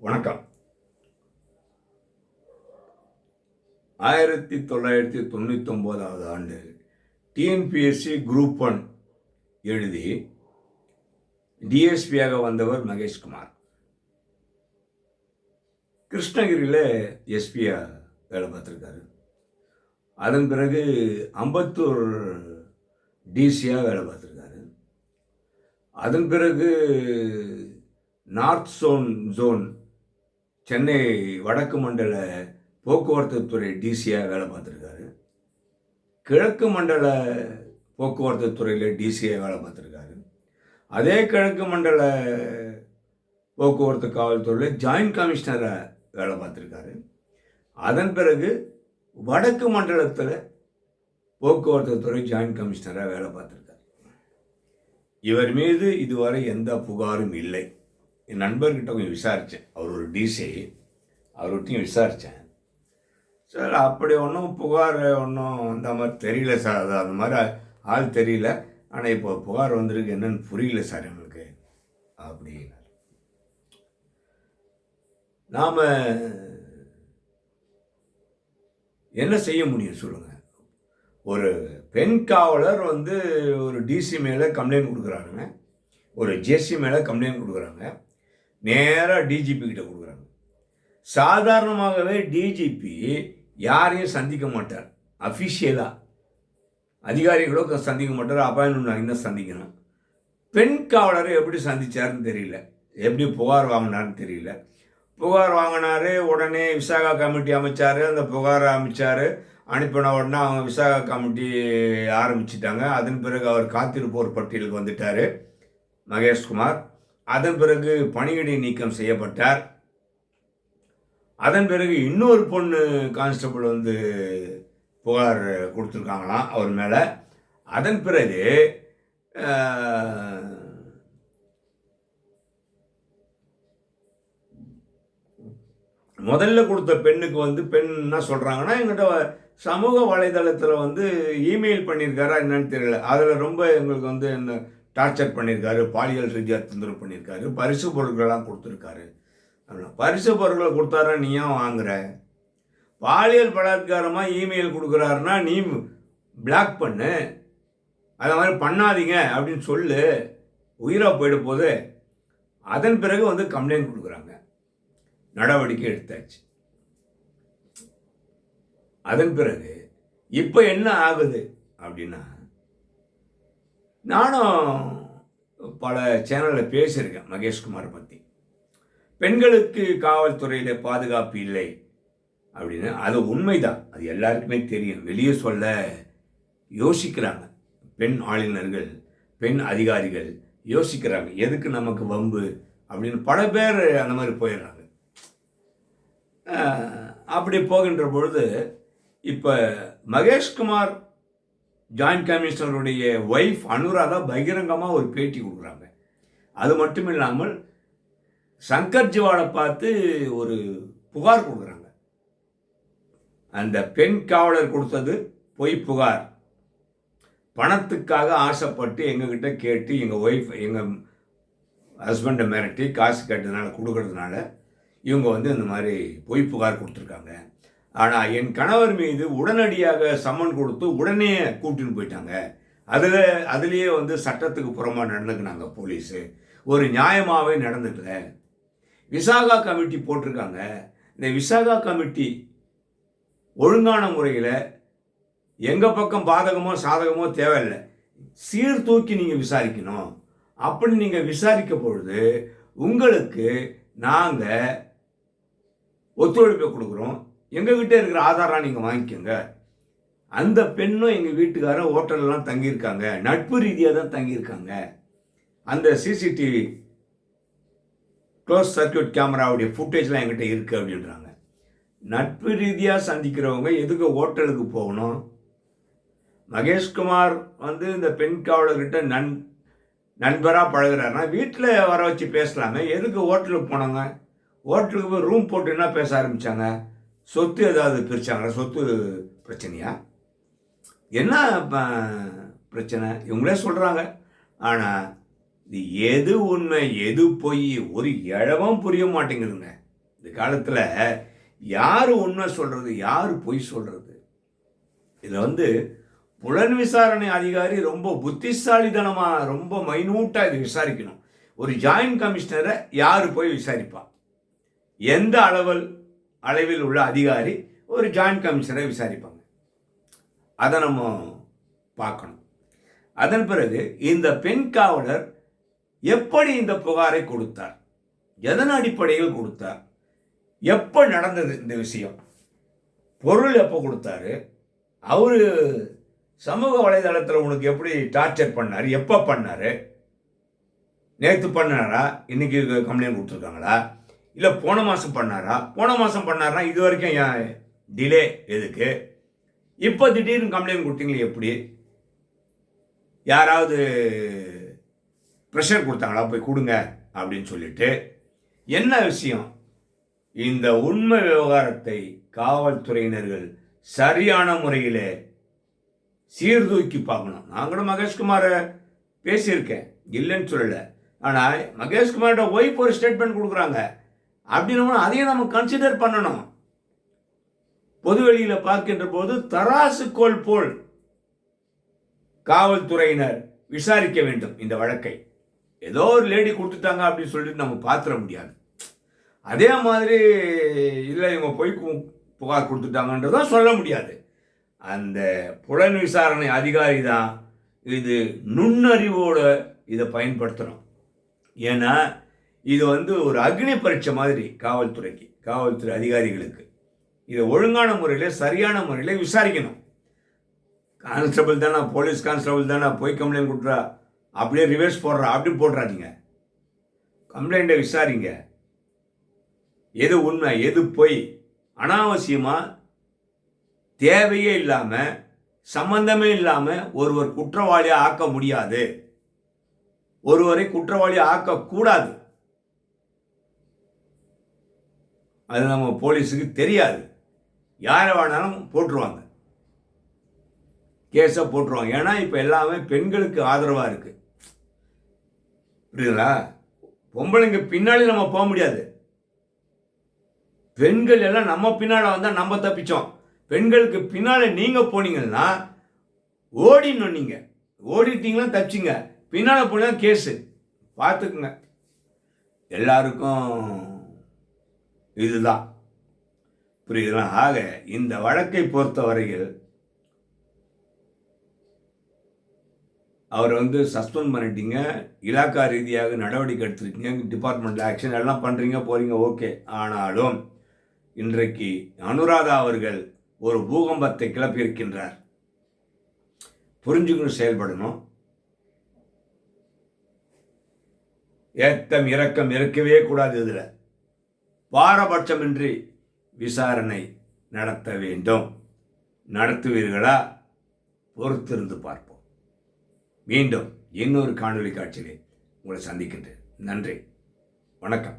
வணக்கம். ஆயிரத்தி தொள்ளாயிரத்தி தொண்ணூற்றி ஒம்போதாவது ஆண்டு டிஎன்பிஎஸ்சி குரூப் ஒன் எழுதி டிஎஸ்பியாக வந்தவர் மகேஷ்குமார் கிருஷ்ணகிரியில் எஸ்பியா வேலை பார்த்துருக்காரு. அதன் பிறகு அம்பத்தூர் டிசியாக வேலை பார்த்துருக்காரு. அதன் பிறகு நார்த் சோன் ஜோன் சென்னை வடக்கு மண்டல போக்குவரத்து துறை டிசியாக வேலை பார்த்துருக்காரு. கிழக்கு மண்டல போக்குவரத்து துறையில் டிசியாக வேலை பார்த்துருக்காரு. அதே கிழக்கு மண்டல போக்குவரத்து காவல்துறையில் ஜாயின்ட் கமிஷனராக வேலை பார்த்துருக்காரு. அதன் பிறகு வடக்கு மண்டலத்தில் போக்குவரத்து துறை ஜாயின்ட் கமிஷனராக வேலை பார்த்துருக்காரு. இவர் மீது இதுவரை எந்த புகாரும் இல்லை. என் நண்பர்கிட்ட கொஞ்சம் விசாரித்தேன் அவர் ஒரு டிசி அவர்கிட்டையும் விசாரித்தேன் சார் அப்படி ஒன்றும் புகார் ஒன்றும் அந்த மாதிரி தெரியல சார். அது அந்த மாதிரி ஆள் தெரியல. ஆனால் இப்போ புகார் வந்திருக்கு. என்னன்னு புரியல சார் எங்களுக்கு. அப்படின்னார். நாம் என்ன செய்ய முடியும் சொல்லுங்கள் ஒரு பெண் காவலர் வந்து ஒரு டிசி மேலே கம்ப்ளைண்ட் கொடுக்குறாங்க ஒரு ஜேசி மேலே கம்ப்ளைண்ட் கொடுக்குறாங்க. நேராக டிஜிபி கிட்ட கொடுக்குறாங்க. சாதாரணமாகவே டிஜிபி யாரையும் சந்திக்க மாட்டார். அஃபிஷியலாக அதிகாரிகளோ சந்திக்க மாட்டார். அப்பாயின்மெண்ட் வாங்கி தான் சந்திக்கணும். பெண் காவலரை எப்படி சந்திச்சாருன்னு தெரியல. எப்படி புகார் வாங்கினார்னு தெரியல. புகார் வாங்கினாரு உடனே விசாகா கமிட்டி அமைச்சார். அந்த புகாரை அமைச்சார். அனுப்பின உடனே அவங்க விசாகா கமிட்டி ஆரம்பிச்சிட்டாங்க. அதன் பிறகு அவர் காத்திருப்போர் பட்டியலுக்கு வந்துட்டார். மகேஷ்குமார். அதன் பிறகு பணியிடை நீக்கம் செய்யப்பட்டார். அதன் பிறகு இன்னொரு பொண்ணு கான்ஸ்டபிள் வந்து புகார் கொடுத்துருக்காங்களாம் அவர் மேலே. அதன் பிறகு முதல்ல கொடுத்த பெண்ணுக்கு வந்து பெண் என்ன சொல்கிறாங்கன்னா எங்கிட்ட சமூக வலைதளத்தில் வந்து இமெயில் பண்ணியிருக்காரா என்னன்னு தெரியல. அதில் ரொம்ப எங்களுக்கு வந்து என்ன டார்ச்சர் பண்ணியிருக்காரு பாலியல் ரீதியாக தொந்தரவு பண்ணியிருக்காரு பரிசு பொருட்கள்லாம் கொடுத்துருக்காரு. அப்படின்னா பரிசு பொருட்களை கொடுத்தாரா நீ ஏன் வாங்குற? பாலியல் பலாத்காரமாக இமெயில் கொடுக்குறாருன்னா நீ பிளாக் பண்ணு. அதை மாதிரி பண்ணாதீங்க அப்படின்னு சொல்லு. உயிராக போயிட போது அதன் பிறகு வந்து கம்ப்ளைண்ட் கொடுக்குறாங்க. நடவடிக்கை எடுத்தாச்சு. அதன் பிறகு இப்போ என்ன ஆகுது அப்படின்னா நானும் பல சேனலில் பேசியிருக்கேன் மகேஷ்குமார் பற்றி பெண்களுக்கு காவல்துறையில் பாதுகாப்பு இல்லை அப்படின்னு. அது உண்மைதான். அது எல்லாருக்குமே தெரியும். வெளியே சொல்ல யோசிக்கிறாங்க. பெண் ஆளுநர்கள் பெண் அதிகாரிகள் யோசிக்கிறாங்க. எதுக்கு நமக்கு வம்பு அப்படின்னு பல பேர் அந்த மாதிரி போயிடுறாங்க. அப்படி போகின்ற பொழுது இப்போ மகேஷ்குமார் ஜாயின்ட் கமிஷனருடைய ஒய்ஃப் அனுராதா பகிரங்கமாக ஒரு பேட்டி கொடுக்குறாங்க. அது மட்டும் இல்லாமல் சங்கர் ஜிவாலை பார்த்து ஒரு புகார் கொடுக்குறாங்க. அந்த பெண் காவலர் கொடுத்தது பொய் புகார். பணத்துக்காக ஆசைப்பட்டு எங்ககிட்ட கேட்டு எங்கள் ஒய்ஃப் எங்கள் ஹஸ்பண்டை மிரட்டி காசு கேட்டதுனால கொடுக்கறதுனால இவங்க வந்து இந்த மாதிரி பொய் புகார் கொடுத்துருக்காங்க. ஆனால் என் கணவர் மீது உடனடியாக சம்மன் கொடுத்து உடனே கூட்டின்னு போயிட்டாங்க. அதில் அதுலேயே வந்து சட்டத்துக்கு புறமாக நடந்துக்கினாங்க போலீஸு. ஒரு நியாயமாகவே நடந்துக்கல. விசாகா கமிட்டி போட்டிருக்காங்க. இந்த விசாகா கமிட்டி ஒழுங்கான முறையில் எங்கள் பக்கம் பாதகமோ சாதகமோ தேவையில்லை. சீர்தூக்கி நீங்கள் விசாரிக்கணும். அப்படி நீங்கள் விசாரிக்க பொழுது உங்களுக்கு நாங்கள் ஒத்துழைப்பை கொடுக்குறோம். எங்ககிட்ட இருக்கிற ஆதாரம் நீங்கள் வாங்கிக்கோங்க. அந்த பெண்ணும் எங்கள் வீட்டுக்காரன் ஹோட்டல்லாம் தங்கியிருக்காங்க. நட்பு ரீதியாக தான் தங்கியிருக்காங்க. அந்த சிசிடிவி க்ளோஸ் சர்க்யூட் கேமராவுடைய ஃபுட்டேஜ்லாம் என்கிட்ட இருக்குது அப்படின்றாங்க. நட்பு ரீதியாக சந்திக்கிறவங்க எதுக்கு ஹோட்டலுக்கு போகணும்? மகேஷ்குமார் வந்து இந்த பெண் காவலர்கிட்ட நன் நண்பராக பழகுறாருன்னா வீட்டில் வர வச்சு பேசலாமே. எதுக்கு ஹோட்டலுக்கு போனாங்க? ஹோட்டலுக்கு போய் ரூம் போட்டு என்ன பேச ஆரம்பித்தாங்க சொத்து ஏதாவது பிரிச்சாங்களா? சொத்து பிரச்சனையா? என்ன இப்போ பிரச்சனை? இவங்களே சொல்கிறாங்க ஆனால் இது எது உண்மை எது பொய் ஒரு இழவும் புரிய மாட்டேங்குதுங்க. இந்த காலத்தில் யார் உண்மை சொல்கிறது யார் பொய் சொல்கிறது இதில் வந்து புலன் விசாரணை அதிகாரி ரொம்ப புத்திசாலித்தனமாக ரொம்ப மைனூட்டாக இது விசாரிக்கணும். ஒரு ஜாயின்ட் கமிஷனரை யார் போய் விசாரிப்பா? எந்த அளவில்? அளவில் உள்ள அதிகாரி ஒரு ஜாயின்ட் கமிஷனரை விசாரிப்பாங்க. அதை நம்ம பார்க்கணும். அதன் பிறகு இந்த பெண் காவலர் எப்படி இந்த புகாரை கொடுத்தார்? எதன் அடிப்படையில் கொடுத்தார்? எப்போ நடந்தது இந்த விஷயம்? பொருள் எப்போ கொடுத்தாரு? அவர் சமூக வலைதளத்தில் உனக்கு எப்படி டார்ச்சர் பண்ணார்? எப்போ பண்ணார்? நேற்று பண்ணாரா? இன்னைக்கு கம்ப்ளைண்ட் கொடுத்துருக்காங்களா? இல்லை போன மாதம் பண்ணாரா? போன மாதம் பண்ணாரா இது வரைக்கும் ஏன் டிலே எதுக்கு? இப்போ திடீர்னு கம்ப்ளைண்ட் கொடுத்தீங்களே எப்படி? யாராவது ப்ரெஷர் கொடுத்தாங்களா? போய் கொடுங்க அப்படின்னு சொல்லிட்டு. என்ன விஷயம்? இந்த உண்மை விவகாரத்தை காவல்துறையினர்கள் சரியான முறையில் சீர்தூக்கி பார்க்கணும். நாங்களும் மகேஷ்குமாரை பேசியிருக்கேன். இல்லைன்னு சொல்லலை. ஆனால் மகேஷ்குமாரோட ஒய்ஃப் ஒரு ஸ்டேட்மெண்ட் கொடுக்குறாங்க. அப்படின்னா அதையும் நம்ம கன்சிடர் பண்ணணும். பொதுவெளியில் பார்க்கின்ற போது தராசு கோல் போல் காவல்துறையினர் விசாரிக்க வேண்டும் இந்த வழக்கை. ஏதோ ஒரு லேடி கொடுத்துட்டாங்க அப்படின்னு சொல்லிட்டு நம்ம பார்த்துட முடியாது. அதே மாதிரி இல்லை இவங்க போய் புகார் கொடுத்துட்டாங்கன்றதும் சொல்ல முடியாது. அந்த புலன் விசாரணை அதிகாரி தான் இது நுண்ணறிவோட இதை பயன்படுத்தணும். ஏன்னா இது வந்து ஒரு அக்னி பரீட்சை மாதிரி காவல்துறைக்கு காவல்துறை அதிகாரிகளுக்கு. இதை ஒழுங்கான முறையில் சரியான முறையில் விசாரிக்கணும். கான்ஸ்டபிள் தானே போலீஸ் கான்ஸ்டபிள் தானே போய் கம்ப்ளைண்ட் கொடுக்குறா அப்படியே ரிவர்ஸ் போடுறா அப்படி போடுறாதீங்க கம்ப்ளைண்ட்டை விசாரிங்க. எது உண்மை எது பொய் அனாவசியமாக தேவையே இல்லாமல் சம்பந்தமே இல்லாமல் ஒருவர் குற்றவாளியாக ஆக்க முடியாது. ஒருவரை குற்றவாளியாக ஆக்கக்கூடாது. அது நம்ம போலீஸுக்கு தெரியாது. யாரை வேணாலும் போட்டுருவாங்க. கேஸை போட்டுருவாங்க. ஏன்னா இப்போ எல்லாமே பெண்களுக்கு ஆதரவாக இருக்குது புரியுதுங்களா? பொம்பளைங்க பின்னாடி நம்ம போக முடியாது. பெண்கள் எல்லாம் நம்ம பின்னால் வந்தால் நம்ம தப்பிச்சோம். பெண்களுக்கு பின்னால் நீங்கள் போனீங்கன்னா ஓடிடணும் நீங்கள் ஓடிட்டீங்களா தப்பிச்சிங்க. பின்னால் போனால் கேஸு. பார்த்துக்குங்க எல்லாருக்கும் இதுதான். புரியுதுலாம் ஆக இந்த வழக்கை பொறுத்தவரையில் அவரை அவர் வந்து சஸ்பெண்ட் பண்ணிட்டீங்க இலாக்கா ரீதியாக நடவடிக்கை எடுத்திருக்கீங்க டிபார்ட்மெண்ட்டில் ஆக்ஷன் எல்லாம் பண்ணுறீங்க போகிறீங்க ஓகே. ஆனாலும் இன்றைக்கு அனுராதா அவர்கள் ஒரு பூகம்பத்தை கிளப்பியிருக்கின்றார். புரிஞ்சுக்கணும் செயல்படணும். ஏத்தம் இறக்கம் இருக்கவே கூடாது இதில். பாரபட்சமின்றி விசாரணை நடத்த வேண்டும். நடத்துவீர்களா? பொறுத்திருந்து பார்ப்போம். மீண்டும் இன்னொரு காணொலி காட்சியிலே உங்களை சந்திக்கின்றேன். நன்றி. வணக்கம்.